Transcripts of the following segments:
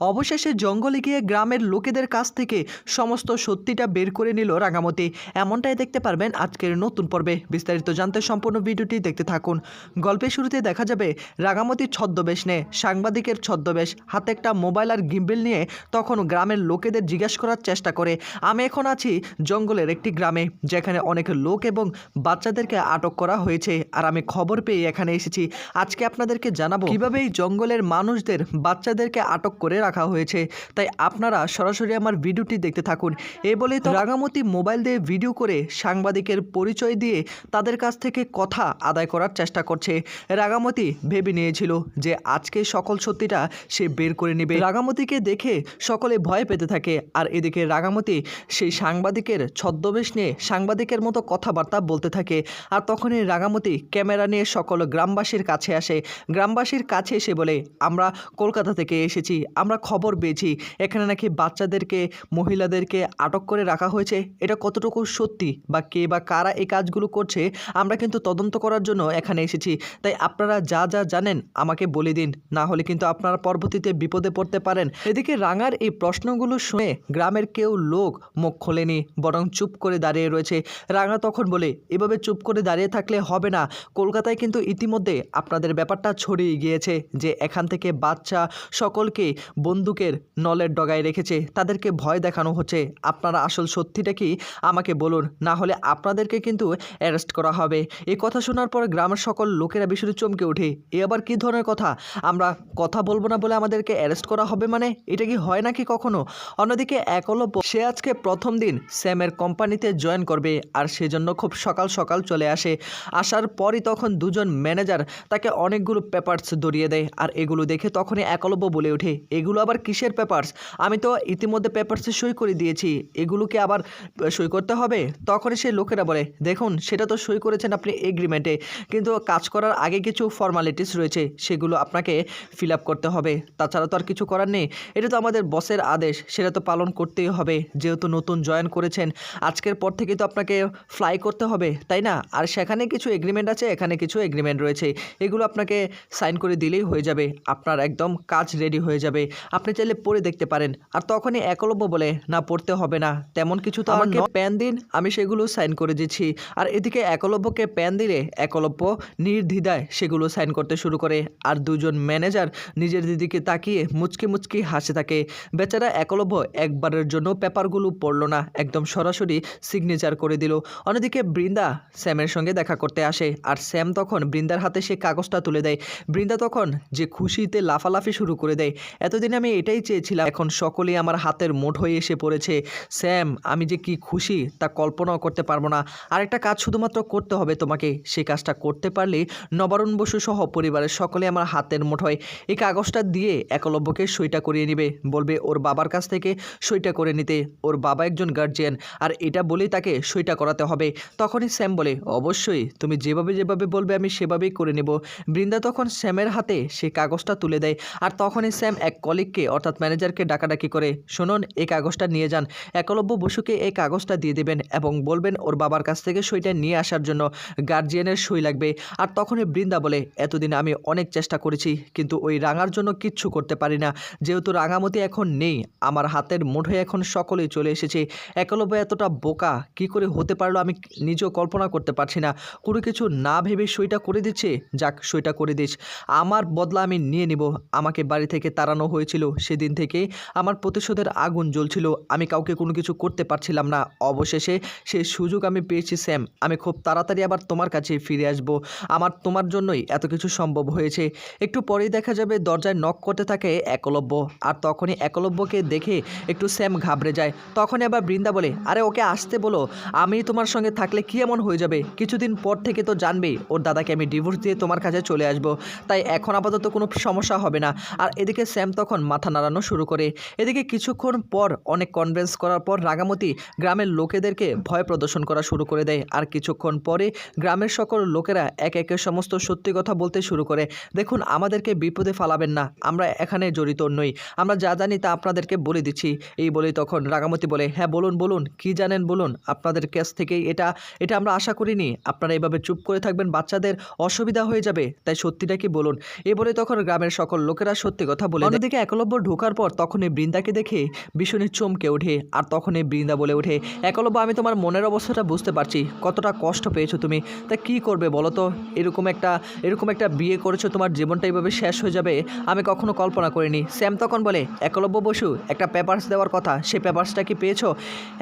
অবশেষে জঙ্গলে গিয়ে গ্রামের লোকেদের কাছ থেকে সমস্ত সত্যিটা বের করে নিল রাঙামতি। এমনটাই দেখতে পারবেন আজকের নতুন পর্বে। বিস্তারিত জানতে সম্পূর্ণ ভিডিওটি দেখতে থাকুন। গল্পের শুরুতে দেখা যাবে রাঙামতি ছদ্মবেশ নিয়ে। সাংবাদিকের ছদ্মবেশ হাতে একটা মোবাইল আর গিম্বেল নিয়ে তখন গ্রামের লোকেদের জিজ্ঞেস করার চেষ্টা করে। আমি এখন আছি জঙ্গলের একটি গ্রামে যেখানে অনেক লোক এবং বাচ্চাদেরকে আটক করা হয়েছে। আর আমি খবর পেয়ে এখানে এসেছি। আজকে আপনাদেরকে জানাব কীভাবে এই জঙ্গলের মানুষদের বাচ্চাদেরকে আটক করে রাখা হয়েছে। তাই আপনারা সরাসরি আমার ভিডিওটি দেখতে থাকুন। এ বলে তো রাঙামতি মোবাইল দিয়ে ভিডিও করে সাংবাদিকের পরিচয় দিয়ে তাদের কাছ থেকে কথা আদায় করার চেষ্টা করছে। রাঙামতি ভেবে নিয়েছিল যে আজকে সকল সত্যিটা সে বের করে নেবে। রাঙামতিকে দেখে সকলে ভয় পেতে থাকে। আর এদিকে রাঙামতি সেই সাংবাদিকের ছদ্মবেশ নিয়ে সাংবাদিকের মতো কথাবার্তা বলতে থাকে। আর তখনই রাঙামতি ক্যামেরা নিয়ে সকল গ্রামবাসীর কাছে আসে। গ্রামবাসীর কাছে এসে বলে, আমরা কলকাতা থেকে এসেছি। আমরা খবর পেয়েছি। এখানে নাকি বাচ্চাদেরকে, মহিলাদেরকে আটক করে রাখা হয়েছে। এটা কতটুকু সত্যি বা কে বা কারা এই কাজগুলো করছে, আমরা কিন্তু তদন্ত করার জন্য এখানে এসেছি। তাই আপনারা যা যা জানেন আমাকে বলে দিন, না হলে কিন্তু আপনারা পরবর্তীতে বিপদে পড়তে পারেন। এদিকে রাঙার এই প্রশ্নগুলো শুনে গ্রামের কেউ লোক মুখ খোলেনি, বরং চুপ করে দাঁড়িয়ে রয়েছে। রাঙা তখন বলে, এভাবে চুপ করে দাঁড়িয়ে থাকলে হবে না। কলকাতায় কিন্তু ইতিমধ্যে আপনাদের ব্যাপারটা ছড়িয়ে গিয়েছে যে এখান থেকে বাচ্চা সকলকে বন্দুকের নলের ডগায় রেখেছে। তাদেরকে ভয় দেখানো হচ্ছে। আপনারা আসল সত্যিটা কি? আমাকে বলুন। না হলে আপনাদেরকে কিন্তু অ্যারেস্ট করা হবে। এই কথা শোনার পর গ্রামের সকল লোকেরা বিষয়টি চমকে ওঠে। এ আবার কী ধরনের কথা? আমরা কথা বলব না বলে আমাদেরকে অ্যারেস্ট করা হবে মানে? এটা কি হয় নাকি কখনো? অন্যদিকে একলব্য সে আজকে প্রথম দিন স্যামের কোম্পানিতে জয়েন করবে আর সেজন্য খুব সকাল সকাল চলে আসে। আসার পরই তখন দুজন ম্যানেজার তাকে অনেকগুলো পেপারস ধরিয়ে দেয়। আর এগুলো দেখে তখনই একলব্য বলে ওঠে। এগুলো আবার কিসের পেপারস? আমি তো ইতিমধ্যে পেপারসে সই করে দিয়েছি। এগুলোকে আবার সই করতে হবে? তখন সেই লোকেরা বলে, দেখুন, সেটা তো সই করেছেন আপনি এগ্রিমেন্টে কিন্তু কাজ করার আগে কিছু ফর্মালিটিস রয়েছে, সেগুলো আপনাকে ফিল আপ করতে হবে। তাছাড়া তো আর কিছু করার নেই। এটা তো আমাদের বসের আদেশ, সেটা তো পালন করতেই হবে। যেহেতু নতুন জয়েন করেছেন, আজকের পর থেকে তো আপনাকে ফ্লাই করতে হবে, তাই না? আর সেখানে কিছু এগ্রিমেন্ট আছে, এখানে কিছু এগ্রিমেন্ট রয়েছে। এগুলো আপনাকে সাইন করে দিলেই হয়ে যাবে। আপনার একদম কাজ রেডি হয়ে যাবে। আপনি চাইলে পড়ে দেখতে পারেন। আর তখনই একলব্য বলে না পড়তে হবে না। তেমন কিছু তো আমাকে প্যান দিন আমি সেগুলো সাইন করে দিচ্ছি। আর এদিকে একলব্যকে প্যান দিলে একলব্য নির্দ্বিধায় সেগুলো সাইন করতে শুরু করে। আর দুজন ম্যানেজার নিজের দিদিকে তাকিয়ে মুচকি মুচকি হাসে থাকে। বেচারা একলব্য একবারের জন্য পেপারগুলো পড়ল না একদম সরাসরি সিগনেচার করে দিল। অন্যদিকে বৃন্দা স্যামের সঙ্গে দেখা করতে আসে। আর স্যাম তখন বৃন্দার হাতে সে কাগজটা তুলে দেয়। বৃন্দা তখন যে খুশিতে লাফালাফি শুরু করে দেয়। এতদিন আমি এটাই চেয়েছিলাম। এখন সকলেই আমার হাতের মোট হয়ে এসে পড়েছে। স্যাম, আমি যে কি খুশি তা কল্পনাও করতে পারব না। আর একটা কাজ শুধুমাত্র করতে হবে তোমাকে। সেই কাজটা করতে পারলে নবারুণ বসু সহ পরিবারের সকলে আমার হাতের মোট হয়। এই কাগজটা দিয়ে একলব্যকে সইটা করিয়ে নেবে। বলবে, ওর বাবার কাছ থেকে সইটা করে নিতে। ওর বাবা একজন গার্জিয়ান আর এটা বলেই তাকে সইটা করাতে হবে। তখনই স্যাম বলে, অবশ্যই। তুমি যেভাবে যেভাবে বলবে আমি সেভাবেই করে নেব। বৃন্দা তখন স্যামের হাতে সে কাগজটা তুলে দেয়। আর তখনই স্যাম এক কলিগকে অর্থাৎ ম্যানেজারকে ডাকাডাকি করে। শুনুন এই কাগজটা নিয়ে যান। একলব্য বসুকে এই কাগজটা দিয়ে দেবেন এবং বলবেন, ওর বাবার কাছ থেকে সইটা নিয়ে আসার জন্য গার্জিয়ানের সই লাগবে। আর তখনই বৃন্দা বলে, এতদিন আমি অনেক চেষ্টা করেছি, কিন্তু ওই রাঙার জন্য কিচ্ছু করতে পারি না। যেহেতু রাঙামতি এখন নেই, আমার হাতের মুঠোয় এখন সকলেই চলে এসেছে। একলব্য এতটা বোকা, কি করে হতে পারল আমি নিজেও কল্পনা করতে পারছি না। কোনো কিছু না ভেবে সইটা করে দিচ্ছে? যাক, সইটা করে দিস। আমার বদলা আমি নিয়ে নিব। আমাকে বাড়ি থেকে তাড়ানো হয়েছিল সেদিন থেকে। আমার প্রতিশোধের আগুন জ্বলছিল। আমি কাউকে কোনো কিছু করতে পারছিলাম না। অবশেষে সেই সুযোগ আমি পেয়েছি, স্যাম। আমি খুব তাড়াতাড়ি আবার তোমার কাছে ফিরে আসব। আমার তোমার জন্যই এত কিছু সম্ভব হয়েছে। একটু পরেই দেখা যাবে, দরজায় নক করতে থাকে একলব্য। আর তখনই একলব্যকে দেখে একটু স্যাম ঘাবড়ে যায়। তখনই আবার বৃন্দা বলে, আরে, ওকে আসতে বলো। আমি তোমার সঙ্গে থাকলে কি এমন হয়ে যাবে? কিছুদিন পর থেকে তো জানবেই ওর দাদাকে আমি ডিভোর্স দিয়ে তোমার কাছে চলে আসব। তাই এখন আপাতত কোনো সমস্যা হবে না। আর এদিকে স্যাম তখন মাথা নাড়ানো শুরু করে। এদিকে কিছুক্ষণ পর অনেক কনভেন্স করার পর রাগামতি গ্রামের লোকেদেরকে ভয় প্রদর্শন করা শুরু করে দেয়। আর কিছুক্ষণ পরে গ্রামের সকল লোকেরা এক একে সমস্ত সত্যি কথা বলতে শুরু করে। দেখুন, আমাদেরকে বিপদে ফালাবেন না, আমরা এখানে জড়িত নই। আমরা যা জানি তা আপনাদেরকে বলে দিচ্ছি। এই বলেই তখন রাগামতি বলে হ্যাঁ বলুন বলুন, কি জানেন বলুন? আপনাদের কাছ থেকেই এটা এটা আমরা আশা করিনি। আপনারা এভাবে চুপ করে থাকবেন, বাচ্চাদের অসুবিধা হয়ে যাবে। তাই সত্যিটা কি বলুন? এ বলে তখন গ্রামের সকল লোকেরা সত্যি কথা বলে অন্যদিকে একলব্য ঢোকার পর তখনই বৃন্দাকে দেখে ভীষণই চমকে ওঠে, আর তখনই বৃন্দা বলে ওঠে, একলব্য, আমি তোমার মনের অবস্থাটা বুঝতে পারছি। কতটা কষ্ট পেয়েছ তুমি? তা কি করবে বলো তো? এরকম একটা এরকম একটা বিয়ে করেছ, তোমার জীবনটা এইভাবে শেষ হয়ে যাবে? আমি কখনো কল্পনা করিনি। স্যাম তখন বলে, একলব্য বসু, একটা পেপারস দেওয়ার কথা। সেই পেপারসটা কি পেয়েছ?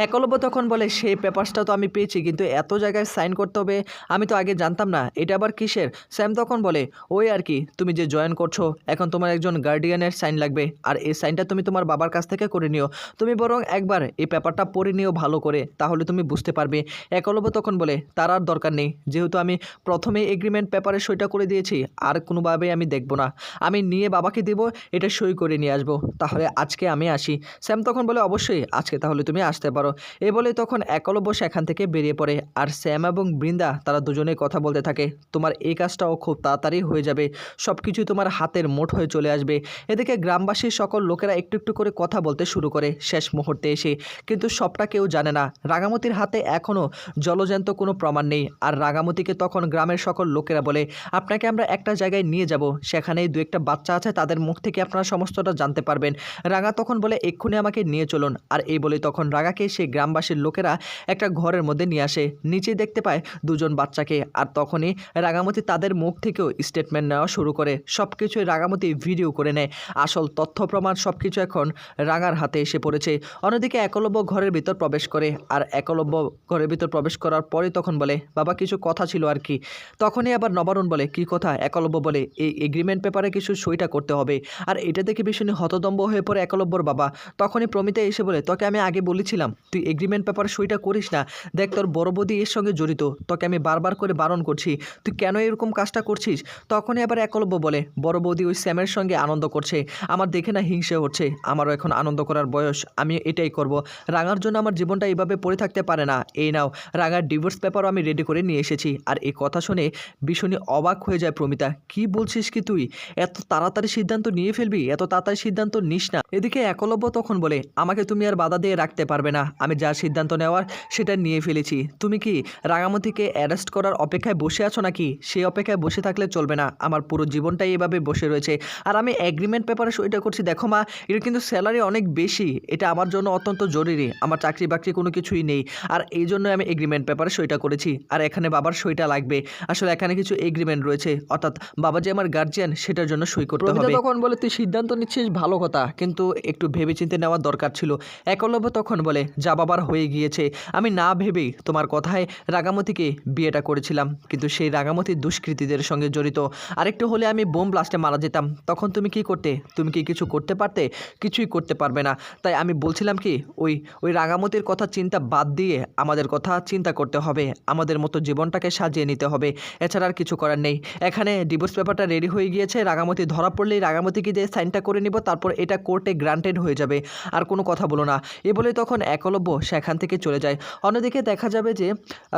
একলব্য তখন বলে সেই পেপারসটা তো আমি পেয়েছি, কিন্তু এত জায়গায় সাইন করতে হবে, আমি তো আগে জানতাম না। এটা আবার কিসের? স্যাম তখন বলে, ওই আর কি, তুমি যে জয়েন করছ, এখন তোমার একজন গার্ডিয়ানের সাইন লাগবে। আর এই সাইনটা তুমি তোমার বাবার কাছ থেকে করে নিও। তুমি বরং একবার এই পেপারটা পড়ে নিও ভালো করে, তাহলে তুমি বুঝতে পারবে। একলব্য তখন বলে, তার আর দরকার নেই। যেহেতু আমি প্রথমে এগ্রিমেন্ট পেপারে সইটা করে দিয়েছি, আর কোনোভাবেই আমি দেখব না। আমি নিয়ে বাবাকে দেব, এটা সই করে নিয়ে আসব। তাহলে আজকে আমি আসি। স্যাম তখন বলে, অবশ্যই, আজকে তাহলে তুমি আসতে পারো। এ বলে তখন একলব্য সেখান থেকে বেরিয়ে পড়ে। আর স্যাম এবং বৃন্দা, তারা দুজনেই কথা বলতে থাকে। তোমার এই কাজটাও খুব তাড়াতাড়ি হয়ে যাবে। সব কিছুই তোমার হাতের মোট হয়ে চলে আসবে। এদিকে গ্রামবাসীর সকল লোকেরা একটু একটু করে কথা বলতে শুরু করে শেষ মুহূর্তে এসে। কিন্তু সবটা কেউ জানে না। রাঙামতির হাতে এখনও জলজ্যান্ত কোনো প্রমাণ নেই। আর রাঙামতিকে তখন গ্রামের সকল লোকেরা বলে, আপনাকে আমরা একটা জায়গায় নিয়ে যাব। সেখানেই দু একটা বাচ্চা আছে, তাদের মুখ থেকে আপনারা সমস্তটা জানতে পারবেন। রাঙা তখন বলে, এক্ষুনি আমাকে নিয়ে চলুন। আর এই বলে তখন রাঙাকে সেই গ্রামবাসীর লোকেরা একটা ঘরের মধ্যে নিয়ে আসে। নিচে দেখতে পায় দুজন বাচ্চাকে। আর তখনই রাঙামতি তাদের মুখ থেকেও স্টেটমেন্ট নেওয়া শুরু করে। সব কিছুই রাঙামতি ভিডিও করে নেয়। আসল তথ্য প্রমাণ সব কিছু এখন রাঙার হাতে এসে পড়েছে। অন্যদিকে একলব্য ঘরের ভিতর প্রবেশ করে, আর একলব্য ঘরের ভিতর প্রবেশ করার পরে তখন বলে, বাবা, কিছু কথা ছিল আর কি। তখনই আবার নবারুণ বলে, কি কথা? একলব্য বলে, এই এগ্রিমেন্ট পেপারে কিছু সইটা করতে হবে। আর এটা দেখে ভীষণ হতদম্ব হয়ে পড়ে একলব্যর বাবা। তখনই প্রমিতা এসে বলে, তোকে আমি আগে বলেছিলাম, তুই এগ্রিমেন্ট পেপারে সইটা করিস না। দেখ, তোর বড় বৌদি এর সঙ্গে জড়িত, তোকে আমি বারবার করে বারণ করছি। তুই কেন এরকম কাজটা করছিস? তখনই আবার একলব্য বলে, বড় বৌদি ওই স্যামের সঙ্গে আনন্দ করছে। আমার দেখে না হিংসে হচ্ছে, আমারও এখন আনন্দ করার বয়স আমি এটাই করব। রাঙার জন্য আমার জীবনটা এইভাবে পড়ে থাকতে পারে না। এই নাও, রাঙার ডিভোর্স পেপারও আমি রেডি করে নিয়ে এসেছি। আর এই কথা শুনে ভীষণই অবাক হয়ে যায় প্রমিতা, কি বলছিস কি তুই? এত তাড়াতাড়ি সিদ্ধান্ত নিয়ে ফেলবি? এত তাড়াতাড়ি সিদ্ধান্ত নিস না। এদিকে একলব্য তখন বলে, আমাকে তুমি আর বাধা দিয়ে রাখতে পারবে না। আমি যা সিদ্ধান্ত নেওয়ার সেটা নিয়ে ফেলেছি। তুমি কি রাঙামতিকে অ্যারেস্ট করার অপেক্ষায় বসে আছো নাকি? সেই অপেক্ষায় বসে থাকলে চলবে না। আমার পুরো জীবনটাই এভাবে বসে রয়েছে। আর আমি এগ্রিমেন্ট পেপারে সইটা করছি। দেখো মা এর কিন্তু স্যালারি অনেক বেশি। এটা আমার জন্য অত্যন্ত জরুরি। আমার চাকরি বাকরি কোনো কিছুই নেই। আর এই জন্যই আমি এগ্রিমেন্ট পেপারে সইটা করেছি। আর এখানে বাবার সইটা লাগবে। আসলে এখানে কিছু এগ্রিমেন্ট রয়েছে। অর্থাৎ বাবা যে আমার গার্জিয়ান সেটার জন্য সই করতে হবে। তখন বলে তুই সিদ্ধান্ত নিচ্ছিস ভালো কথা। কিন্তু একটু ভেবেচিন্তে নেওয়ার দরকার ছিল। একলব্য তখন বলে যা বাবার হয়ে গিয়েছে। আমি না ভেবেই তোমার কথায় রাগামতিকে বিয়েটা করেছিলাম। কিন্তু সেই রাগামতি দুষ্কৃতীদের সঙ্গে জড়িত। আরেকটু হলে আমি বোম ব্লাস্টে মারা যেতাম। তখন তুমি কি করতে? তুমি কি কিছু করতে পারতে? কিছুই করতে পারবে না। তাই আমি বলছিলাম কি, ওই ওই রাঙামতির কথা চিন্তা বাদ দিয়ে আমাদের কথা চিন্তা করতে হবে। আমাদের মতো জীবনটাকে সাজিয়ে নিতে হবে। এছাড়া আর কিছু করার নেই। এখানে ডিভোর্স পেপারটা রেডি হয়ে গিয়েছে। রাঙামতি ধরা পড়লেই রাগামতিকে দিয়ে সাইনটা করে নিব, তারপর এটা কোর্টে গ্রান্টেড হয়ে যাবে। আর কোনো কথা বলো না। এ বলে তখন একলব্য সেখান থেকে চলে যায়। অন্যদিকে দেখা যাবে যে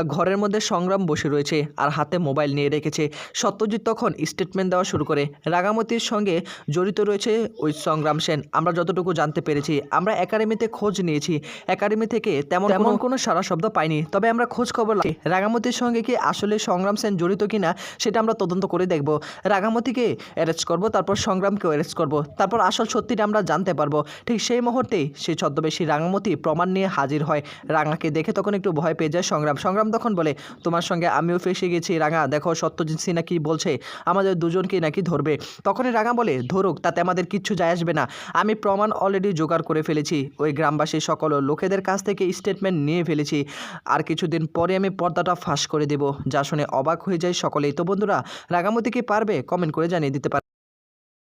ঘরের মধ্যে সংগ্রাম বসে রয়েছে আর হাতে মোবাইল নিয়ে রেখেছে। সত্যজিৎ তখন স্টেটমেন্ট দেওয়া শুরু করে। রাগামতির সঙ্গে জড়িত রয়েছে ওই সংগ্রাম সেন, আমরা যতটুকু জানতে পেরেছি, আমরা একাডেমিতে খোঁজ নিয়েছি। একাডেমি থেকে তেমন তেমন কোনো সারা শব্দ পাইনি, তবে আমরা খোঁজ খবর রাখি। রাগামতির সঙ্গে কি আসলে সংগ্রাম সেন জড়িত কিনা, সেটা আমরা তদন্ত করে দেখব। রাগামতিকে অ্যারেস্ট করব, তারপর সংগ্রামকেও অ্যারেস্ট করব। তারপর আসল সত্যিটা আমরা জানতে পারব। ঠিক সেই মুহূর্তেই সেই ছদ্মবেশী রাঙামতি প্রমাণ নিয়ে হাজির হয়। রাঙাকে দেখে তখন একটু ভয় পেয়ে যায় সংগ্রাম। সংগ্রাম তখন বলে, তোমার সঙ্গে আমিও ফেসে গেছি, রাঙা। দেখো, সত্যজিৎ সিনহা কি বলছে? আমাদের দুজনকে নাকি ধরবে। তখনই রাঙা বলে, ধরুক, তাতে আমাদের কিচ্ছু যায় আসবে না। আমি প্রমাণ অলরেডি জোগাড় করে ফেলেছি। ওই গ্রামবাসী সকল লোকেদের কাছ থেকে স্টেটমেন্ট নিয়ে ফেলেছি। আর কিছুদিন পরে আমি পর্দাটা ফাঁস করে দেব। যা শুনে অবাক হয়ে যায় সকলেই। তো বন্ধুরা, রাগামতি কি পারবে? কমেন্ট করে জানিয়ে দিতে পারে